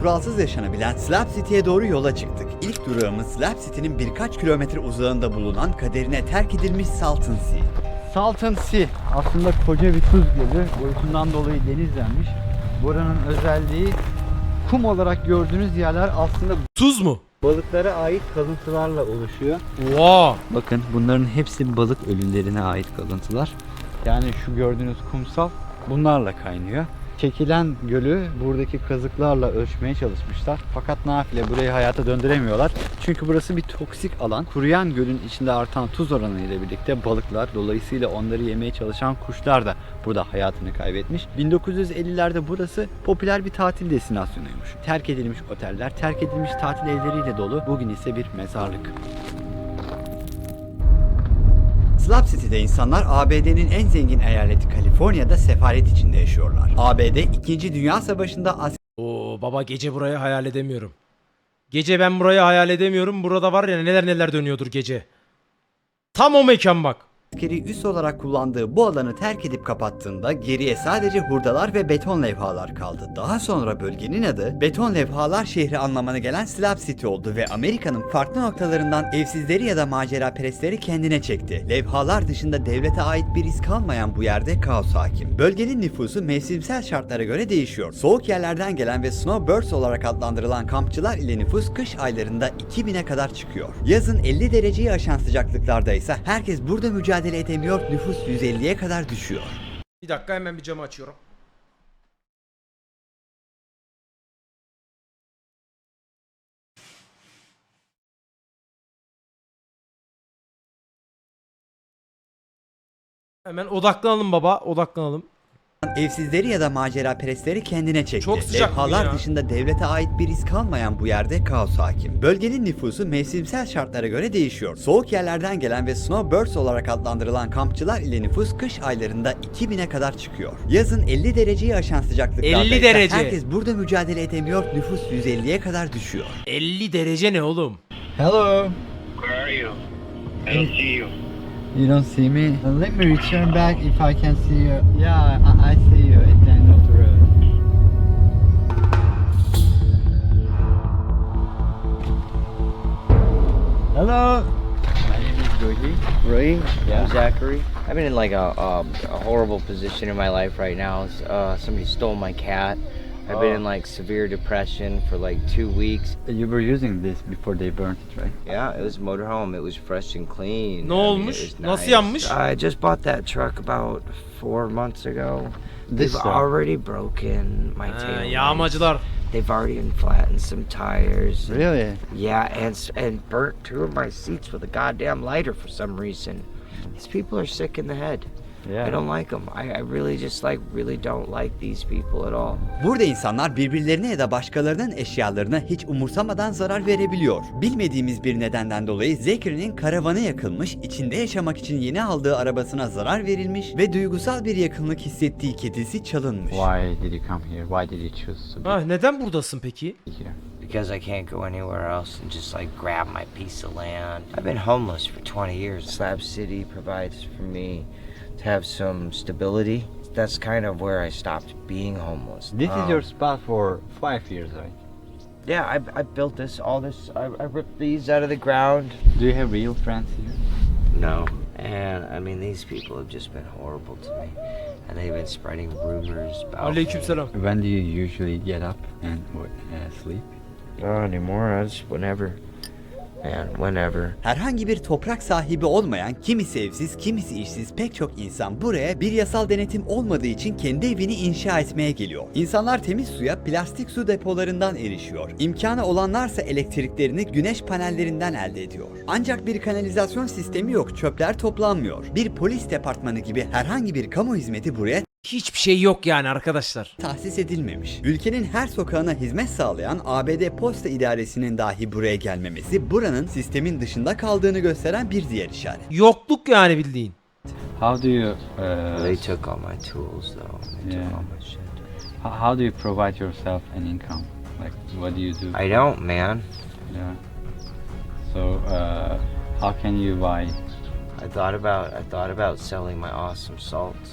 Kuralsız yaşanabilen Slab City'ye doğru yola çıktık. İlk durağımız Slab City'nin birkaç kilometre uzağında bulunan kaderine terk edilmiş Salton Sea. Salton Sea aslında koca bir tuz gölü. Boyutundan dolayı denizlenmiş. Buranın özelliği kum olarak gördüğünüz yerler aslında Tuz mu? balıklara ait kalıntılarla oluşuyor. Oha. Bakın bunların hepsi balık ölülerine ait kalıntılar. Yani şu gördüğünüz kumsal bunlarla kaynıyor. Çekilen gölü buradaki kazıklarla ölçmeye çalışmışlar. Fakat nafile burayı hayata döndüremiyorlar. Çünkü burası bir toksik alan. Kuruyan gölün içinde artan tuz oranı ile birlikte balıklar dolayısıyla onları yemeye çalışan kuşlar da burada hayatını kaybetmiş. 1950'lerde burası popüler bir tatil destinasyonuymuş. Terk edilmiş oteller, terk edilmiş tatil evleriyle dolu. Bugün ise bir mezarlık. Slab City'de insanlar ABD'nin en zengin eyaleti Kaliforniya'da sefaret içinde yaşıyorlar. ABD 2. Dünya Savaşı'nda Oo baba gece burayı hayal edemiyorum. Gece ben burayı hayal edemiyorum. Burada var ya neler neler dönüyordur gece. Tam o mekan bak. Askeri üs olarak kullandığı bu alanı terk edip kapattığında geriye sadece hurdalar ve beton levhalar kaldı. Daha sonra bölgenin adı beton levhalar şehri anlamına gelen Slab City oldu ve Amerika'nın farklı noktalarından evsizleri ya da macera perestleri kendine çekti. Levhalar dışında devlete ait bir iz kalmayan bu yerde kaos hakim. Bölgenin nüfusu mevsimsel şartlara göre değişiyor. Soğuk yerlerden gelen ve snowbirds olarak adlandırılan kampçılar ile nüfus kış aylarında 2000'e kadar çıkıyor. Yazın 50 dereceyi aşan sıcaklıklarda ise herkes burada mücadele edemiyor, nüfus 150'ye kadar düşüyor. Bir dakika hemen bir camı açıyorum. Hemen odaklanalım baba, odaklanalım. Evsizleri ya da macera perestleri kendine çekti. Çok sıcak Levhalar ya. dışında devlete ait bir iz kalmayan bu yerde kaos hakim. Bölgenin nüfusu mevsimsel şartlara göre değişiyor. Soğuk yerlerden gelen ve snowbirds olarak adlandırılan kampçılar ile nüfus kış aylarında 2000'e kadar çıkıyor. Yazın 50 dereceyi aşan sıcaklıklarda 50 ise derece. herkes burada mücadele edemiyor, nüfus 150'ye kadar düşüyor. 50 derece ne oğlum? Hello. Where are you? I don't see you. You don't see me? Let me return back if I can see you. Yeah, I, I see you at the end of the road. Hello. My name is Goji. Really? Yeah. I'm Zachary. I've been in like a, um, a horrible position in my life right now. Uh, somebody stole my cat. I've been in oh. like severe depression for like two weeks. You were using this before they burnt it, right? Yeah, it was a motorhome. It was fresh and clean. Ne I mean, olmuş? it was Nasıl nice. yanmış? I just bought that truck about four months ago. This They've truck? already broken my Ha, tail. yağmacılar. They've already flattened some tires. Really? Yeah, and and burnt two of my seats with a goddamn lighter for some reason. These people are sick in the head. Yeah. I don't like them. I, I really just like really don't like these people at all. Burada insanlar birbirlerine ya da başkalarının eşyalarına hiç umursamadan zarar verebiliyor. Bilmediğimiz bir nedenden dolayı Zachary'nin karavanı yakılmış, içinde yaşamak için yeni aldığı arabasına zarar verilmiş ve duygusal bir yakınlık hissettiği kedisi çalınmış. Why did you come here? Why did you choose to be Ha, neden buradasın peki? here? Because I can't go anywhere else and just like grab my piece of land. I've been homeless for 20 years. Slab City provides for me to have some stability. That's kind of where I stopped being homeless. This is Um, your spot for five years, right? Yeah, I, I built this, all this. I, I ripped these out of the ground. Do you have real friends here? No. And I mean, these people have just been horrible to me. And they've been spreading rumors about me. Aleykümselam. When do you usually get up and uh, sleep? Not anymore. I just whenever. Man, whenever. Herhangi bir toprak sahibi olmayan, kimisi evsiz, kimisi işsiz pek çok insan buraya bir yasal denetim olmadığı için kendi evini inşa etmeye geliyor. İnsanlar temiz suya plastik su depolarından erişiyor. İmkanı olanlarsa elektriklerini güneş panellerinden elde ediyor. Ancak bir kanalizasyon sistemi yok, çöpler toplanmıyor. Bir polis departmanı gibi herhangi bir kamu hizmeti buraya Hiçbir şey yok yani arkadaşlar. tahsis edilmemiş. Ülkenin her sokağına hizmet sağlayan ABD Posta İdaresi'nin dahi buraya gelmemesi buranın sistemin dışında kaldığını gösteren bir diğer işaret. Yokluk yani bildiğin. How do you They uh, took all my tools, though. They Yeah. took all my shit. h- how do you provide yourself an income? Like what do you do? I don't, man. yeah. So uh, how can you buy? I thought about I thought about selling my awesome salts.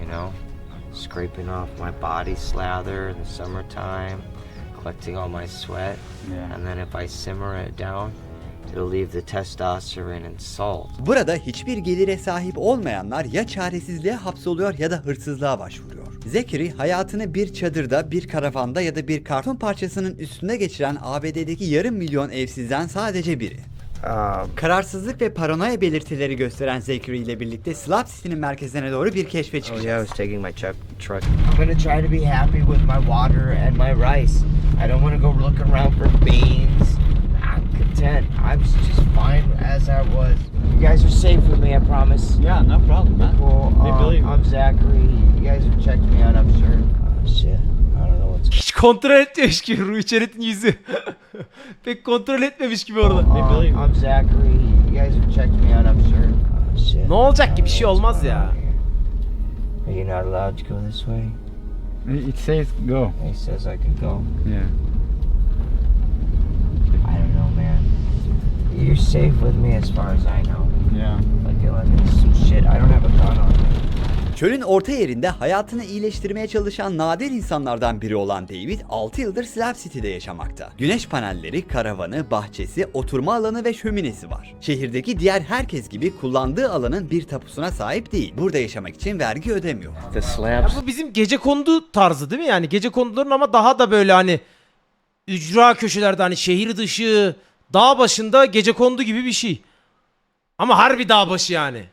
You know, scraping off my body slather in the summertime, collecting all my sweat. Yeah. And then if I simmer it down, it'll leave the testosterone and salt. Burada hiçbir gelire sahip olmayanlar ya çaresizliğe hapsoluyor ya da hırsızlığa başvuruyor. Zachary hayatını bir çadırda, bir karavanda ya da bir karton parçasının üstünde geçiren ABD'deki yarım milyon evsizden sadece biri. Um, Kararsızlık ve paranoya belirtileri gösteren Zachary ile birlikte Slab City'nin merkezine doğru bir keşfe oh çıkacağız. yeah, I was taking my truck. truck. I'm gonna try to be happy with my water and my rice. I don't want to go looking around for beans. I'm content. I'm just fine as I was. You guys are safe with me, I promise. Yeah, no problem, man. Cool. Um, I'm Zachary. You guys have checked me out, I'm sure. Oh shit. Hiç kontrol etmemiş gibi Ruhi Çerit'in yüzü. Pek kontrol etmemiş gibi orada. I'm Zachary. You guys have checked me out, I'm sure. Oh shit. Ne olacak ki? Bir şey olmaz ya. Are you not allowed to go this way? It says go. He says I can go. Yeah. I don't know, man. You're safe with me as far as I know. Yeah. Like, like some shit. I don't have a gun on me. Çölün orta yerinde hayatını iyileştirmeye çalışan nadir insanlardan biri olan David 6 yıldır Slab City'de yaşamakta. Güneş panelleri, karavanı, bahçesi, oturma alanı ve şöminesi var. Şehirdeki diğer herkes gibi kullandığı alanın bir tapusuna sahip değil. Burada yaşamak için vergi ödemiyor. Ya bu bizim gece kondu tarzı değil mi? Yani gece konduların ama daha da böyle hani ücra köşelerde hani şehir dışı, dağ başında gece kondu gibi bir şey. Ama harbi dağ başı yani.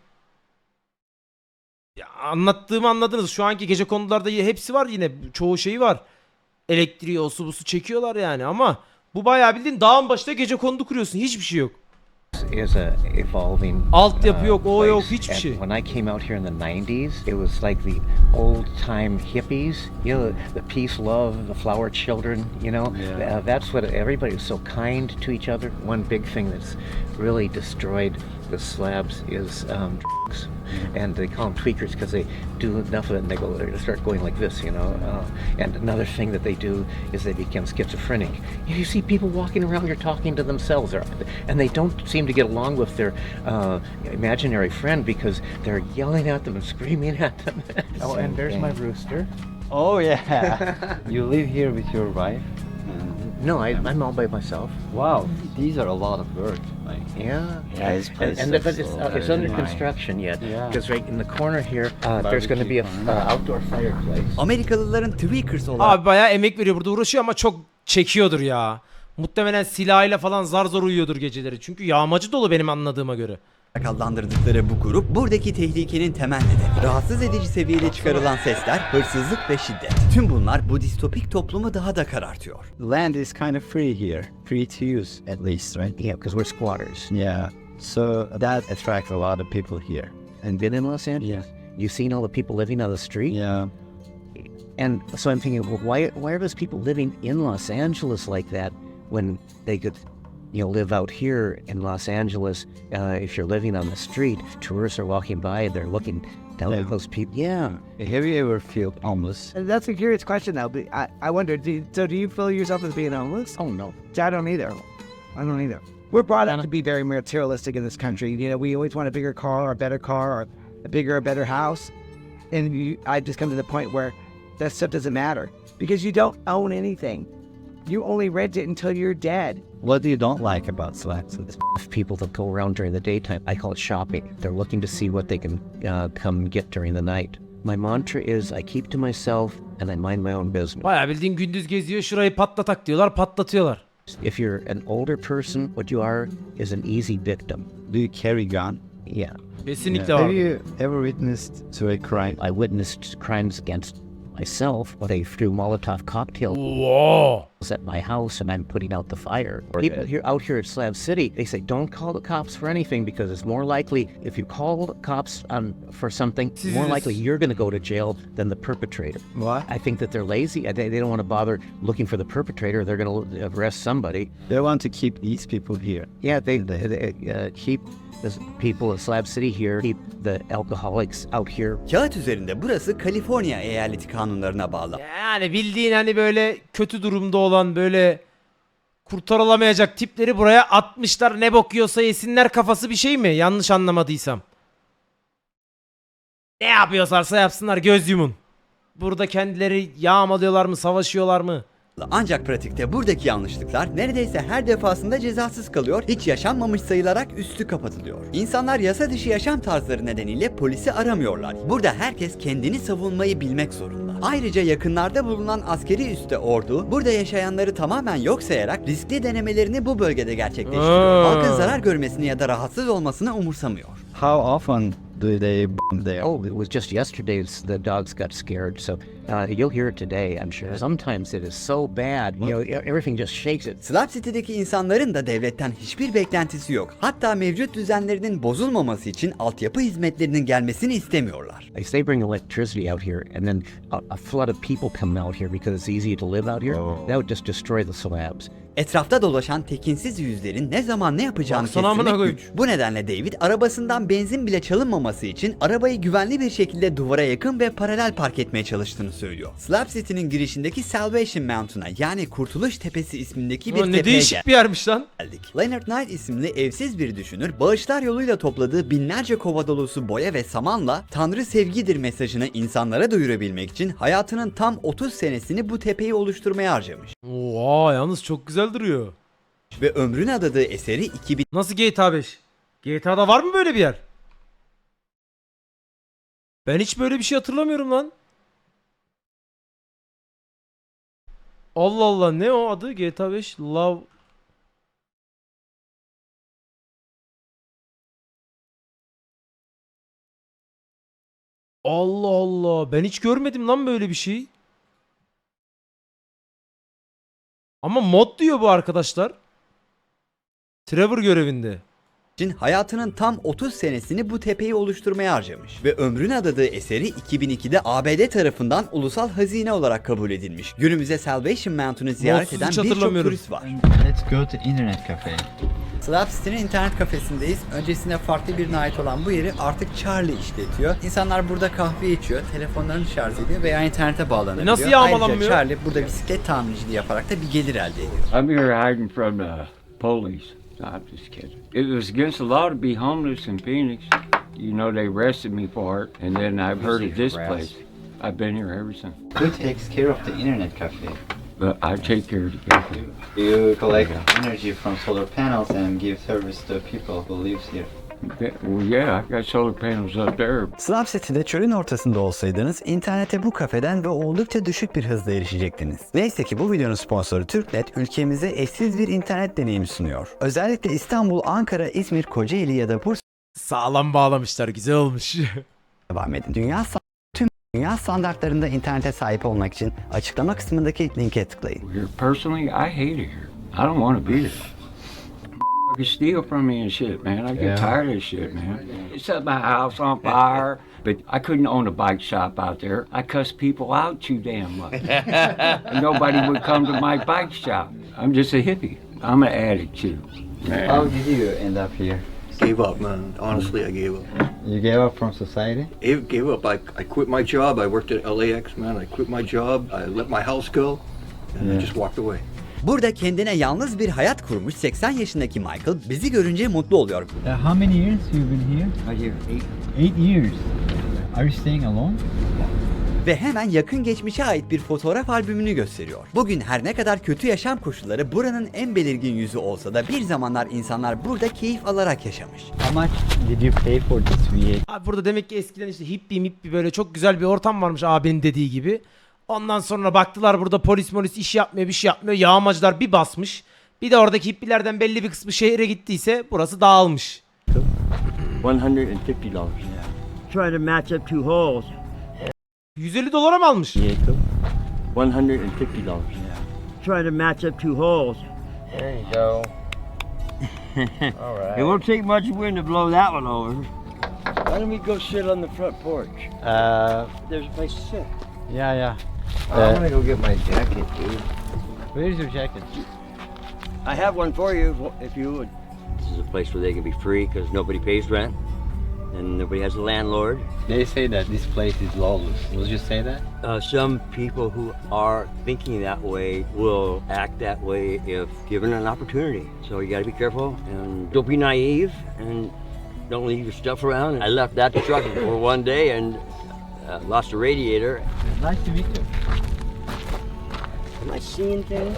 Ya anlattığımı anladınız. Şu anki gece kondularda y- hepsi var yine. Çoğu şeyi var. Elektriği, o su bu su çekiyorlar yani ama bu bayağı bildiğin dağın başında gece kondu kuruyorsun. Hiçbir şey yok. is a evolving Altyapı uh, yok, o yok, place. hiçbir And şey. When I came out here in the 90s, it was like the old time hippies, you know, the peace, love, the flower children, you know. Yeah. Uh, that's what everybody was so kind to each other. One big thing that's really destroyed the slabs is um, drugs. And they call them tweakers because they do enough of it and they go, they start going like this, you know. Uh, and another thing that they do is they become schizophrenic. You see people walking around you're talking to themselves, and they don't seem to get along with their uh, imaginary friend because they're yelling at them and screaming at them. oh, and there's my rooster. Oh yeah. you live here with your wife? No, I, I'm all by myself. wow, these are a lot of work. Like, Yeah. Yeah, and, place and but it's, uh, it's under construction yet. Yeah. Because right in the corner here, uh, there's going to be a uh, outdoor fireplace. Amerikalıların tweakers olarak Abi bayağı emek veriyor burada uğraşıyor ama çok çekiyordur ya. Muhtemelen silahıyla falan zar zor uyuyordur geceleri. Çünkü yağmacı dolu benim anladığıma göre. Adlandırdıkları bu grup buradaki tehlikenin temel nedeni. Rahatsız edici seviyede çıkarılan sesler, hırsızlık ve şiddet. Tüm bunlar bu distopik toplumu daha da karartıyor. land is kind of free here, free to use at least, right? Yeah, because we're squatters. Yeah. So that attracts a lot of people here. And been in Los Angeles? Yeah. You've seen all the people living on the street? Yeah. And so I'm thinking, well, why why are those people living in Los Angeles like that when they could, you know, live out here in Los Angeles? Uh, if you're living on the street, tourists are walking by, and they're looking down Yeah. at those people. Yeah. Have you ever felt homeless? That's a curious question, though. But I, I wonder, do, so do you feel yourself as being homeless? Oh no. I don't either. I don't either. We're brought up to be very materialistic in this country. You know, we always want a bigger car or a better car or a bigger or better house. And you, I just come to the point where that stuff doesn't matter because you don't own anything. You only rent it until you're dead. What do you don't like about slabs? If people that go around during the daytime, I call it shopping. They're looking to see what they can uh, come get during the night. My mantra is I keep to myself and I mind my own business. Bayağı bildiğin gündüz geziyor şurayı patlatak diyorlar patlatıyorlar. If you're an older person, what you are is an easy victim. Do you carry gun? Yeah. Kesinlikle Have var. you ever witnessed to a crime? I witnessed crimes against myself when they threw Molotov cocktails Wow. at my house and I'm putting out the fire. People here out here at Slab City, they say don't call the cops for anything because it's more likely if you call the cops on for something, more likely you're going to go to jail than the perpetrator. What? I think that they're lazy. They, they don't want to bother looking for the perpetrator. They're going to arrest somebody. They want to keep these people here. Yeah, they, they, they uh, keep the people of Slab City here, keep the alcoholics out here. Kağıt üzerinde burası Kaliforniya eyaleti kanunlarına bağlı. Yani bildiğin hani böyle kötü durumda olan böyle kurtarılamayacak tipleri buraya atmışlar. Ne bok yiyorsa yesinler kafası bir şey mi? Yanlış anlamadıysam. Ne yapıyorlarsa yapsınlar göz yumun. Burada kendileri yağmalıyorlar mı, savaşıyorlar mı? Ancak pratikte buradaki yanlışlıklar neredeyse her defasında cezasız kalıyor, hiç yaşanmamış sayılarak üstü kapatılıyor. İnsanlar yasa dışı yaşam tarzları nedeniyle polisi aramıyorlar. Burada herkes kendini savunmayı bilmek zorunda. Ayrıca yakınlarda bulunan askeri üste ordu, burada yaşayanları tamamen yok sayarak riskli denemelerini bu bölgede gerçekleştiriyor. Halkın zarar görmesini ya da rahatsız olmasını umursamıyor. How often they there? Oh, it was just yesterday s- the dogs got scared. So uh, you'll hear it today, I'm sure. Sometimes it is so bad, you know, everything just shakes it. Slab City'deki insanların da devletten hiçbir beklentisi yok. Hatta mevcut düzenlerinin bozulmaması için altyapı hizmetlerinin gelmesini istemiyorlar. Like they bring electricity out here, and then a, a flood of people come out here because it's easy to live out here. That would just destroy the slabs. Etrafta dolaşan tekinsiz yüzlerin ne zaman ne yapacağını Baksana amına kestirmek koyayım. güç. Bu nedenle David arabasından benzin bile çalınmaması için arabayı güvenli bir şekilde duvara yakın ve paralel park etmeye çalıştığını söylüyor. Slab City'nin girişindeki Salvation Mountain'a yani Kurtuluş Tepesi ismindeki bir Ulan ne tepeye değişik bir yermiş lan. geldik. Leonard Knight isimli evsiz bir düşünür, bağışlar yoluyla topladığı binlerce kova dolusu boya ve samanla Tanrı sevgidir mesajını insanlara duyurabilmek için hayatının tam 30 senesini bu tepeyi oluşturmaya harcamış. Oha yalnız çok güzel duruyor. Ve ömrüne adadığı eseri 2000 Nasıl GTA 5? GTA'da var mı böyle bir yer? Ben hiç böyle bir şey hatırlamıyorum lan. Allah Allah ne o adı GTA 5 Love Allah Allah ben hiç görmedim lan böyle bir şey. Ama mod diyor bu arkadaşlar. Trevor görevinde. için hayatının tam 30 senesini bu tepeyi oluşturmaya harcamış. Ve ömrüne adadığı eseri 2002'de ABD tarafından ulusal hazine olarak kabul edilmiş. Günümüzde Salvation Mountain'ı ziyaret Modsuz eden hiç birçok hatırlamıyorum. turist var. Let's go to internet cafe. Slab City'nin internet kafesindeyiz. Öncesinde farklı birine ait olan bu yeri artık Charlie işletiyor. İnsanlar burada kahve içiyor, telefonlarını şarj ediyor veya internete bağlanabiliyor. Nasıl yağmalanmıyor? Ayrıca Charlie burada bisiklet tamirciliği yaparak da bir gelir elde ediyor. I'm here hiding from the police. No, I'm just kidding. It was against the law to be homeless in Phoenix. You know, they arrested me for it, and then I've heard of this place. I've been here ever since. Who takes care of the internet cafe? But I take care of the people. You collect energy from solar panels and give service to people who lives here. Well, yeah, I got solar panels up there. Slab City'de çölün ortasında olsaydınız internete bu kafeden ve oldukça düşük bir hızla erişecektiniz. Neyse ki bu videonun sponsoru Türknet ülkemize eşsiz bir internet deneyimi sunuyor. Özellikle İstanbul, Ankara, İzmir, Kocaeli ya da Bursa Sağlam bağlamışlar güzel olmuş. devam edin. Dünya dünya standartlarında internete sahip olmak için açıklama kısmındaki linke tıklayın. Here, personally, I hate it here. I don't want to be here. You steal from me and shit, man. I get Yeah. tired of this shit, man. It set my house on fire, but I couldn't own a bike shop out there. I cuss people out too damn much. and nobody would come to my bike shop. I'm just a hippie. I'm an addict too. Man. How did you end up here? Gave up, man. Honestly, I gave up. You gave up from society? I gave up. I, I quit my job. I worked at LAX, man. I quit my job. I let my house go, and I just walked away. Burada kendine yalnız bir hayat kurmuş 80 yaşındaki Michael bizi görünce mutlu oluyor. Uh, how many years you've been here? I here eight. Eight years. Are you staying alone? Ve hemen yakın geçmişe ait bir fotoğraf albümünü gösteriyor. Bugün her ne kadar kötü yaşam koşulları buranın en belirgin yüzü olsa da bir zamanlar insanlar burada keyif alarak yaşamış. How much did you pay for this V8? Abi burada demek ki eskiden işte hippi mippi böyle çok güzel bir ortam varmış abinin dediği gibi. Ondan sonra baktılar burada polis molis iş yapmıyor bir şey yapmıyor. Yağmacılar bir basmış. Bir de oradaki hippilerden belli bir kısmı şehre gittiyse burası dağılmış. $150. trying to match up two holes. 150 dolara mı almış? Vehicle? $150. Trying to match up two holes. There you go. All right. It won't take much wind to blow that one over. Why don't we go sit on the front porch? Uh, There's a place to sit. yeah, yeah. I'm Uh, gonna go get my jacket, dude. where's your jacket? I have one for you if- if you would. This is a place where they can be free because nobody pays rent and nobody has a landlord. They say that this place is lawless. Will you say that? Uh, some people who are thinking that way will act that way if given an opportunity. So you got to be careful and don't be naive and don't leave your stuff around. I left that truck for one day and uh, lost a radiator. Nice to meet you. Am I seeing things?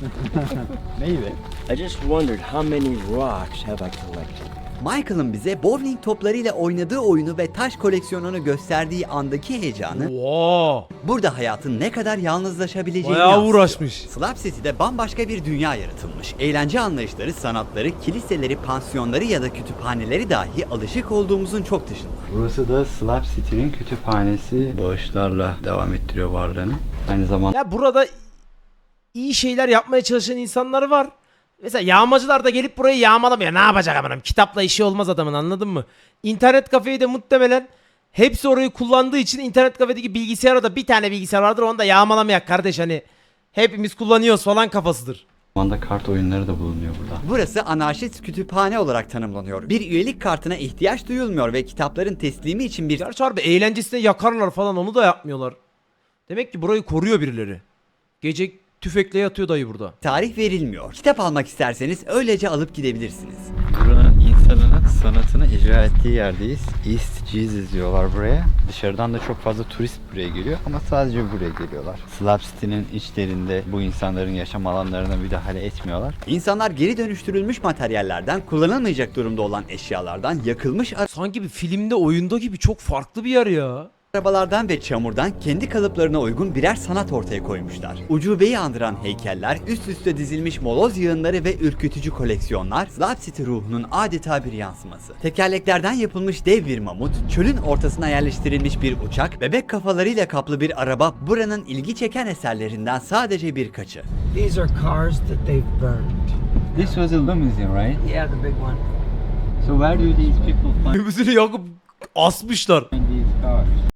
Maybe. I just wondered how many rocks have I collected? Michael'ın bize bowling toplarıyla oynadığı oyunu ve taş koleksiyonunu gösterdiği andaki heyecanı Oo. burada hayatın ne kadar yalnızlaşabileceğini Bayağı yansıtıyor. uğraşmış. Slab City'de bambaşka bir dünya yaratılmış. Eğlence anlayışları, sanatları, kiliseleri, pansiyonları ya da kütüphaneleri dahi alışık olduğumuzun çok dışında. Burası da Slab City'nin kütüphanesi. Bağışlarla devam ettiriyor varlığını. Aynı zamanda Ya burada iyi şeyler yapmaya çalışan insanlar var. Mesela yağmacılar da gelip burayı yağmalamıyor. Ne yapacak amınım? Kitapla işi olmaz adamın anladın mı? İnternet kafeyi de muhtemelen hepsi orayı kullandığı için internet kafedeki bilgisayara da bir tane bilgisayar vardır onu da yağmalamayak kardeş hani. Hepimiz kullanıyoruz falan kafasıdır. zamanda kart oyunları da bulunuyor burada. Burası anarşist kütüphane olarak tanımlanıyor. Bir üyelik kartına ihtiyaç duyulmuyor ve kitapların teslimi için bir Gerçi harbi eğlencesine yakarlar falan onu da yapmıyorlar. Demek ki burayı koruyor birileri. Gece tüfekle yatıyor dayı burada. tarih verilmiyor. Kitap almak isterseniz öylece alıp gidebilirsiniz. Buranın insanının sanatını icra ettiği yerdeyiz. East Jesus diyorlar buraya. Dışarıdan da çok fazla turist buraya geliyor ama sadece buraya geliyorlar. Slab City'nin içlerinde bu insanların yaşam alanlarına müdahale etmiyorlar. İnsanlar geri dönüştürülmüş materyallerden, kullanılmayacak durumda olan eşyalardan, yakılmış Sanki bir filmde oyunda gibi çok farklı bir yer ya. Arabalardan ve çamurdan kendi kalıplarına uygun birer sanat ortaya koymuşlar. Ucubeyi andıran heykeller, üst üste dizilmiş moloz yığınları ve ürkütücü koleksiyonlar Slab City ruhunun adeta bir yansıması. Tekerleklerden yapılmış dev bir mamut, çölün ortasına yerleştirilmiş bir uçak, bebek kafalarıyla kaplı bir araba buranın ilgi çeken eserlerinden sadece birkaçı. These are cars that they've burned. This was a limousine, right? Yeah, the big one. So where do these people find Limousini yakıp asmışlar. these cars?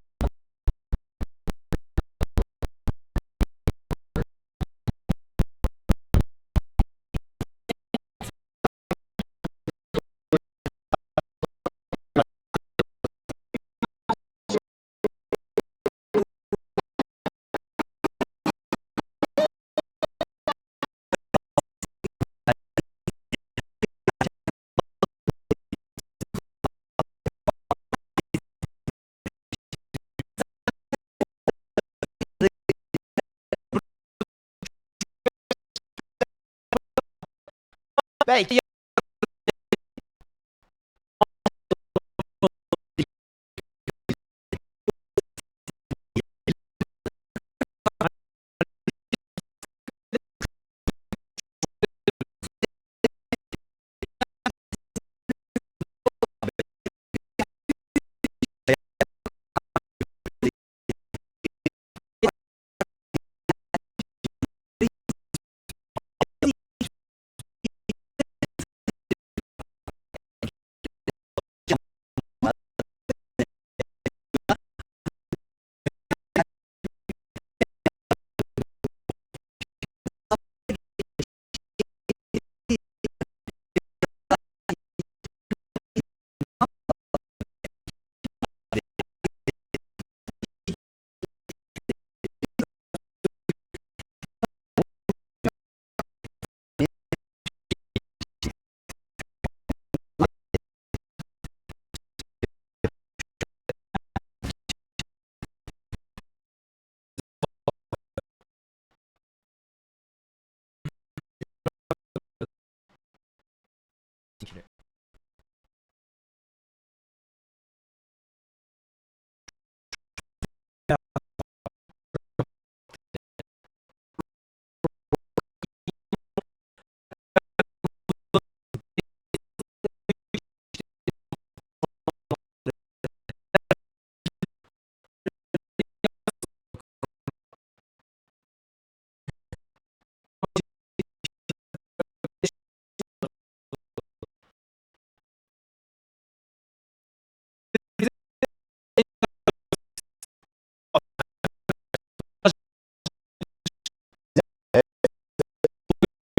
Véi, que